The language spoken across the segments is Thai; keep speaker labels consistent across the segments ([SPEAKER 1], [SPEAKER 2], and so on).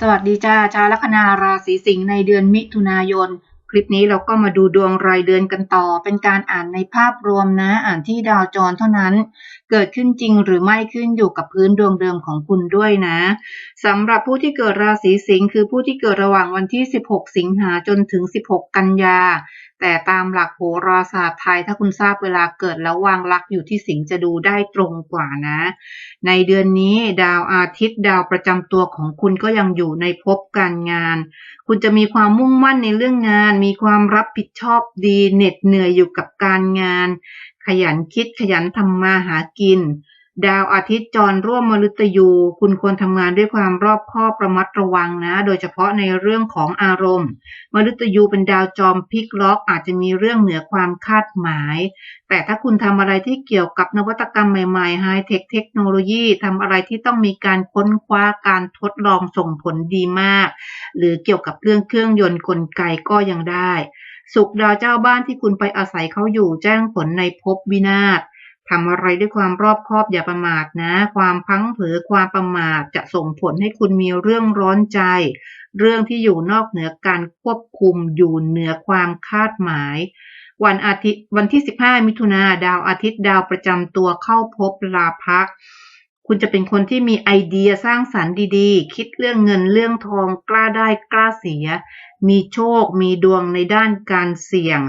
[SPEAKER 1] สวัสดีจ้าชาวลัคนาราศีสิงห์ในเดือนมิถุนายน คลิปนี้เราก็มาดูดวงรายเดือนกันต่อ เป็นการอ่านในภาพรวมนะ อ่านที่ดาวจรเท่านั้น เกิดขึ้นจริงหรือไม่ขึ้นอยู่กับพื้นดวงเดิมของคุณด้วยนะสำหรับผู้ที่เกิดราศีสิงห์คือผู้ที่เกิดระหว่างวันที่ 16 สิงหาจนถึง 16 กันยา แต่ตามหลักโหราศาสตร์ไทยถ้าคุณทราบเวลาเกิดแล้ววางลักอยู่ที่สิงจะดูได้ตรงกว่านะ ในเดือนนี้ดาวอาทิตย์ดาวประจำตัวของคุณก็ยังอยู่ในภพการงาน คุณจะมีความมุ่งมั่นในเรื่องงาน มีความรับผิดชอบดีเหน็ดเหนื่อยอยู่กับการงาน ขยันคิดขยันทำมาหากิน ดาวอาทิตย์จรร่วมมฤตยู คุณควรทำงานด้วยความรอบคอบระมัดระวังนะ โดยเฉพาะในเรื่องของอารมณ์ มฤตยูเป็นดาวจอมพลิกล็อก อาจจะมีเรื่องเหนือความคาดหมาย แต่ถ้าคุณทำอะไรที่เกี่ยวกับนวัตกรรมใหม่ๆไฮเทคเทคโนโลยีทำอะไรที่ต้องมีการค้นคว้าการทดลองส่งผลดีมาก หรือเกี่ยวกับเรื่องเครื่องยนต์กลไกก็ยังได้ สุขดาวเจ้าบ้านที่คุณไปอาศัยเขาอยู่แจ้งผลในภพวินาศ ทำอะไรด้วยความรอบคอบอย่าประมาทนะ ความพังเผลอความประมาทจะส่งผลให้คุณมีเรื่องร้อนใจ เรื่องที่อยู่นอกเหนือการควบคุมอยู่เหนือความคาดหมาย วันอาทิตย์วันที่ 15 มิถุนาดาวอาทิตย์ดาวประจำตัวเข้าพบลาภะคุณจะเป็นคนที่มีไอเดียสร้างสรรค์ดีๆ คิดเรื่องเงินเรื่องทองกล้าได้กล้าเสีย มีโชค มีดวงในด้านการเสี่ยง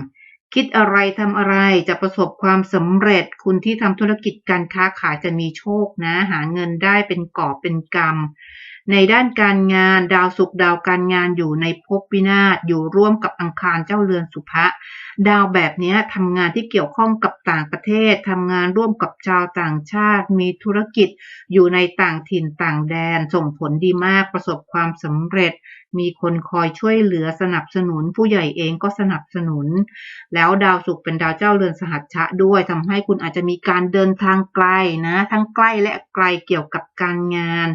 [SPEAKER 1] คิดอะไรทำอะไรจะประสบความสำเร็จ คุณที่ทำธุรกิจการค้าขายจะมีโชคนะ หาเงินได้เป็นกอบเป็นกรรม ในด้านการงานดาวศุกร์ดาวการงานอยู่ในภพวินาศอยู่ร่วมกับอังคารเจ้าเรือนสุภะดาวแบบนี้ทำงานที่เกี่ยวข้องกับต่างประเทศทำงานร่วมกับชาวต่างชาติ มีธุรกิจอยู่ในต่างถิ่นต่างแดน ส่งผลดีมากประสบความสำเร็จ มีคนคอยช่วยเหลือสนับสนุน ผู้ใหญ่เองก็สนับสนุน แล้วดาวศุกร์เป็นดาวเจ้าเรือนสหัชชะด้วยทำให้คุณอาจจะมีการเดินทางไกลนะ ทั้งใกล้และไกลเกี่ยวกับการงาน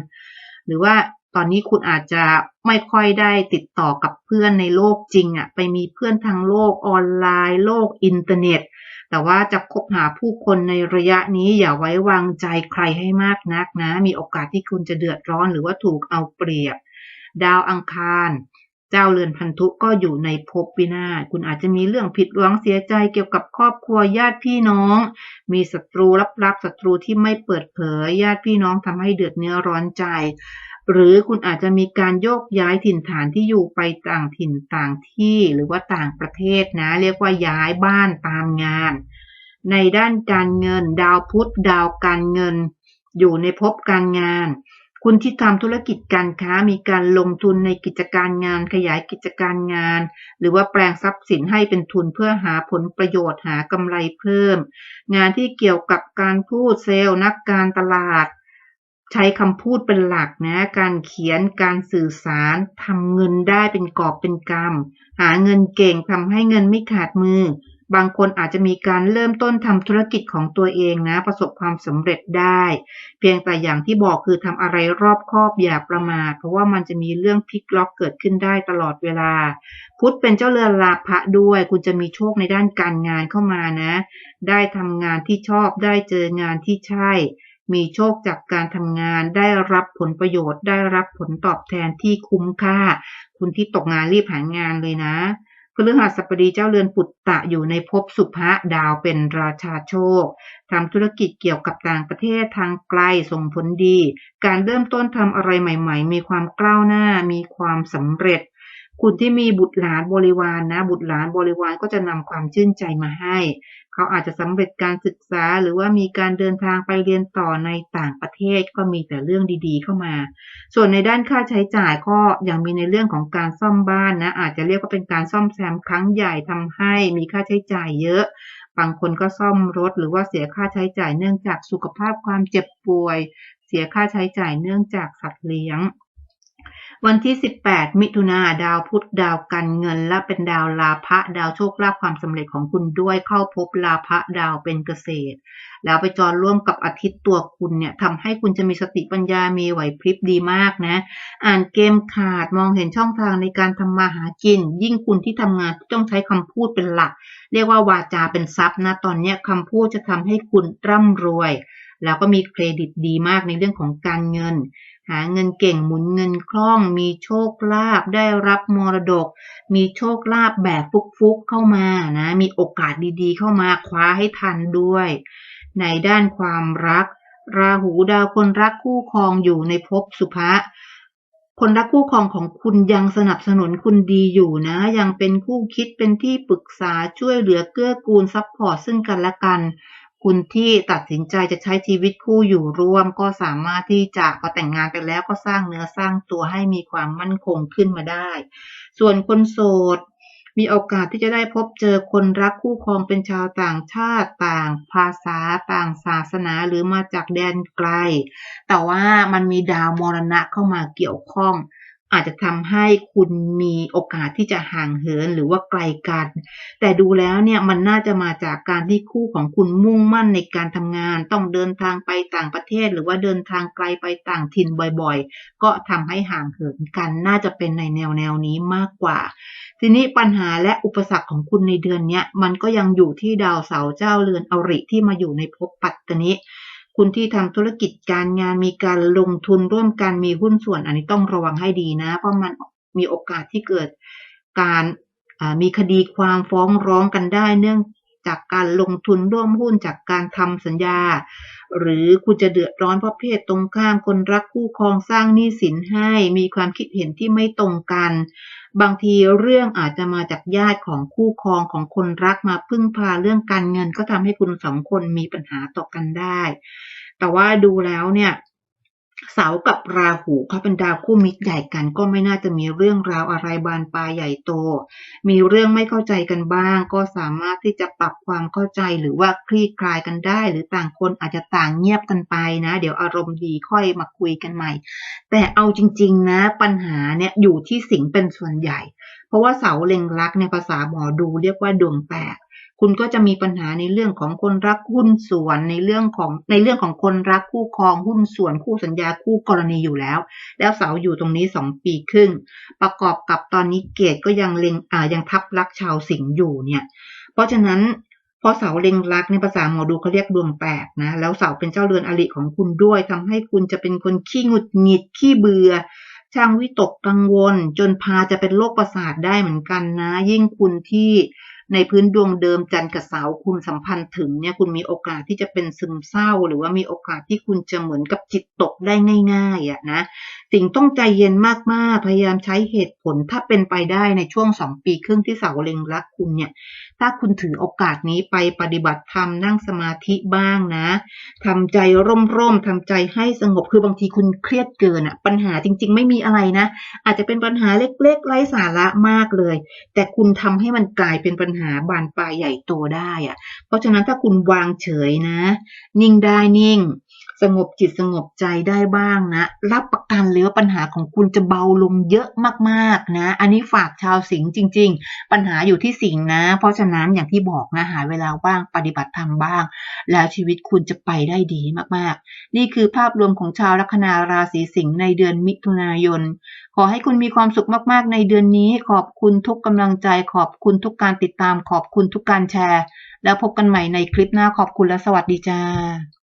[SPEAKER 1] หรือว่าตอนนี้คุณอาจจะไม่ค่อยได้ติดต่อกับเพื่อนในโลกจริงอะ่ะ ไปมีเพื่อนทางโลกออนไลน์ โลกอินเทอร์เน็ต แต่ว่าจะคบหาผู้คนในระยะนี้อย่าไว้วางใจใครให้มากนักนะ มีโอกาสที่คุณจะเดือดร้อนหรือว่าถูกเอาเปรียบ ดาวอังคาร เจ้าเรือนพันธุก็อยู่ในภพวินาศ คุณอาจจะมีเรื่องผิดหวังเสียใจเกี่ยวกับครอบครัวญาติพี่น้อง มีศัตรูลับๆศัตรูที่ไม่เปิดเผยญาติพี่น้องทำให้เดือดเนื้อร้อนใจ หรือคุณอาจจะมีการโยกย้ายถิ่นฐานที่อยู่ไปต่างถิ่นต่างที่หรือว่าต่างประเทศนะ เรียกว่าย้ายบ้านตามงาน ในด้านการเงิน ดาวพุธดาวการเงิน อยู่ในภพการงาน คุณที่ทำธุรกิจการค้ามีการลงทุนในกิจการงาน ขยายกิจการงาน หรือว่าแปลงทรัพย์สินให้เป็นทุนเพื่อหาผลประโยชน์หากำไรเพิ่ม งานที่เกี่ยวกับการพูดเซลล์นักการตลาด ใช้คำพูดเป็นหลักนะ การเขียนการสื่อสารทำเงินได้เป็นกอบเป็นกำหาเงินเก่งทำให้เงินไม่ขาดมือ บางคนอาจจะมีการเริ่มต้นทำธุรกิจของตัวเองนะ ประสบความสำเร็จได้ เพียงแต่อย่างที่บอกคือทำอะไรรอบคอบอย่าประมาทเพราะว่ามันจะมีเรื่องพลิกล็อกเกิดขึ้นได้ตลอดเวลา พุธเป็นเจ้าเรือนลาภะด้วย คุณจะมีโชคในด้านการงานเข้ามานะ ได้ทำงานที่ชอบได้เจองานที่ใช่ มีโชคจากการทำงาน ได้รับผลประโยชน์ ได้รับผลตอบแทนที่คุ้มค่า คุณที่ตกงานรีบหางานเลยนะ พฤหัสบดีเจ้าเรือนปุตตะอยู่ในภพสุภะดาวเป็นราชาโชคทำธุรกิจเกี่ยวกับต่างประเทศทางไกลส่งผลดี การเริ่มต้นทำอะไรใหม่ ๆ มีความกล้าวหน้ามีความสำเร็จ คุณที่มีบุตรหลานบริวารนนะบุตรหลานบริวารก็จะนำความชื่นใจมาให้ เขาอาจจะสำเร็จการศึกษาหรือว่ามีการเดินทางไปเรียนต่อในต่างประเทศก็มีแต่เรื่องดีๆ เข้ามา ส่วนในด้านค่าใช้จ่ายก็ยังมีในเรื่องของการซ่อมบ้านนะอาจจะเรียกว่าเป็นการซ่อมแซมครั้งใหญ่ทำให้มีค่าใช้จ่ายเยอะบางคนก็ซ่อมรถหรือว่าเสียค่าใช้จ่ายเนื่องจากสุขภาพความเจ็บป่วย เสียค่าใช้จ่ายเนื่องจากสัตว์เลี้ยง วันที่ 18 มิถุนาดาวพุธดาวกันเงิน และเป็นดาวลาภะดาวโชคลาภความสำเร็จของคุณด้วยเข้าพบลาภะดาวเป็นเกษตร แล้วไปจรร่วมกับอาทิตย์ตัวคุณเนี่ยทำให้คุณจะมีสติปัญญามีไหวพริบดีมากนะ อ่านเกมขาดมองเห็นช่องทางในการทำมาหากิน ยิ่งคุณที่ทำงานต้องใช้คำพูดเป็นหลัก เรียกว่าวาจาเป็นทรัพย์นะตอนนี้คำพูดจะทำให้คุณร่ำรวย แล้วก็มีเครดิตดีมากในเรื่องของการเงิน หาเงินเก่งหมุนเงินคล่อง มีโชคลาภได้รับมรดก มีโชคลาภแบบฟุกๆเข้ามานะ มีโอกาสดีๆ เข้ามาคว้าให้ทันด้วย ในด้านความรัก ราหูดาวคนรักคู่ครองอยู่ในภพสุภะคนรักคู่ครองของคุณยังสนับสนุนคุณดีอยู่นะ ยังเป็นคู่คิดเป็นที่ปรึกษาช่วยเหลือเกื้อกูลซัพพอร์ตซึ่งกันและกัน คุณที่ตัดสินใจจะใช้ชีวิตคู่อยู่ร่วม ก็สามารถที่จะพอแต่งงานไปแล้วก็สร้างเนื้อสร้างตัวให้มีความมั่นคงขึ้นมาได้ ส่วนคนโสดมีโอกาสที่จะได้พบเจอคนรักคู่ครองเป็นชาวต่างชาติต่างภาษาต่างศาสนาหรือมาจากแดนไกล แต่ว่ามันมีดาวมรณะเข้ามาเกี่ยวข้อง อาจจะทำให้คุณมีโอกาสที่จะห่างเหินหรือว่าไกลกัน แต่ดูแล้วเนี่ยมันน่าจะมาจากการที่คู่ของคุณมุ่งมั่นในการทำงาน ต้องเดินทางไปต่างประเทศ หรือว่าเดินทางไกลไปต่างถิ่นบ่อยๆ ก็ทำให้ห่างเหินกันน่าจะเป็นในแนวแนวนี้มากกว่า ทีนี้ปัญหาและอุปสรรคของคุณในเดือนนี้มันก็ยังอยู่ที่ดาวเสาร์เจ้าเรือนอริที่มาอยู่ในภพปัตตนิ คุณที่ทำธุรกิจการงานมีการลงทุนร่วมกันมีหุ้นส่วน อันนี้ต้องระวังให้ดีนะ เพราะมันมีโอกาสที่เกิดการมีคดีความฟ้องร้องกันได้เนื่อง จากการลงทุนร่วมหุ้นจากการทำสัญญา หรือคุณจะเดือดร้อนเพราะเพศตรงข้ามคนรักคู่ครองสร้างหนี้สินให้ มีความคิดเห็นที่ไม่ตรงกัน บางทีเรื่องอาจจะมาจากญาติของคู่ครองของคนรักมาพึ่งพาเรื่องการเงิน ก็ทำให้คุณสองคนมีปัญหาต่อกันได้ แต่ว่าดูแล้วเนี่ย เสากับราหูเขาเป็นดาวคู่มิตรใหญ่กัน ก็ไม่น่าจะมีเรื่องราวอะไรบานปลายใหญ่โต มีเรื่องไม่เข้าใจกันบ้าง ก็สามารถที่จะปรับความเข้าใจหรือว่าคลี่คลายกันได้ หรือต่างคนอาจจะต่างเงียบกันไปนะ เดี๋ยวอารมณ์ดีค่อยมาคุยกันใหม่ แต่เอาจริง ๆ นะปัญหาเนี่ยอยู่ที่สิงเป็นส่วนใหญ่ เพราะว่าเสาเล็งรักในภาษาหมอดูเรียกว่าดวงแตกคุณก็จะมีปัญหาในเรื่องของคนรักหุ้นส่วนในเรื่องของในเรื่องของคนรักคู่ครองหุ้นส่วนคู่สัญญาคู่กรณีอยู่แล้ว แล้วเสาอยู่ตรงนี้สองปีครึ่ง ประกอบกับตอนนี้เกตก็ยังเล็งอ่ายังทับรักชาวสิงห์อยู่เนี่ย เพราะฉะนั้นพอเสาเล็งรักในภาษาหมอดูเขาเรียกดวงแตกนะ แล้วเสาเป็นเจ้าเรือนอริของคุณด้วยทำให้คุณจะเป็นคนขี้หงุดหงิดขี้เบื่อ ช่างวิตกกังวล จนพาจะเป็นโรคประสาทได้เหมือนกันนะ ยิ่งคุณที่ในพื้นดวงเดิมจันทร์กับเสาคุณสัมพันธ์ถึงเนี่ยคุณมีโอกาสที่จะเป็นซึมเศร้า หรือว่ามีโอกาสที่คุณจะเหมือนกับจิตตกได้ง่ายๆอะนะสิ่งต้องใจเย็นมากๆ พยายามใช้เหตุผลถ้าเป็นไปได้ในช่วงสองปีครึ่งที่เสาเล็งรักคุณเนี่ย ถ้าคุณถือโอกาสนี้ไปปฏิบัติธรรมนั่งสมาธิบ้างนะทำใจร่มๆทำใจให้สงบคือบางทีคุณเครียดเกินอะปัญหาจริง ๆ ไม่มีอะไรนะ อาจจะเป็นปัญหาเล็กๆไร้สาระมากเลย แต่คุณทำให้มันกลายเป็นปัญหาบานปลายใหญ่โตได้อะเพราะฉะนั้นถ้าคุณวางเฉยนะ นิ่งได้นิ่ง สงบจิตสงบใจได้บ้างนะ รับประกันเลยว่าปัญหาของคุณจะเบาลงเยอะมากๆนะ อันนี้ฝากชาวสิงห์จริง ๆ ปัญหาอยู่ที่สิงห์นะ เพราะฉะนั้นอย่างที่บอกนะหาเวลาว่างปฏิบัติธรรมบ้าง แล้วชีวิตคุณจะไปได้ดีมากๆ นี่คือภาพรวมของชาวลัคนาราศีสิงห์ในเดือนมิถุนายน ขอให้คุณมีความสุขมากๆ ในเดือนนี้ ขอบคุณทุกกำลังใจ ขอบคุณทุกการติดตาม ขอบคุณทุกการแชร์ แล้วพบกันใหม่ในคลิปหน้าขอบคุณและสวัสดีจ้า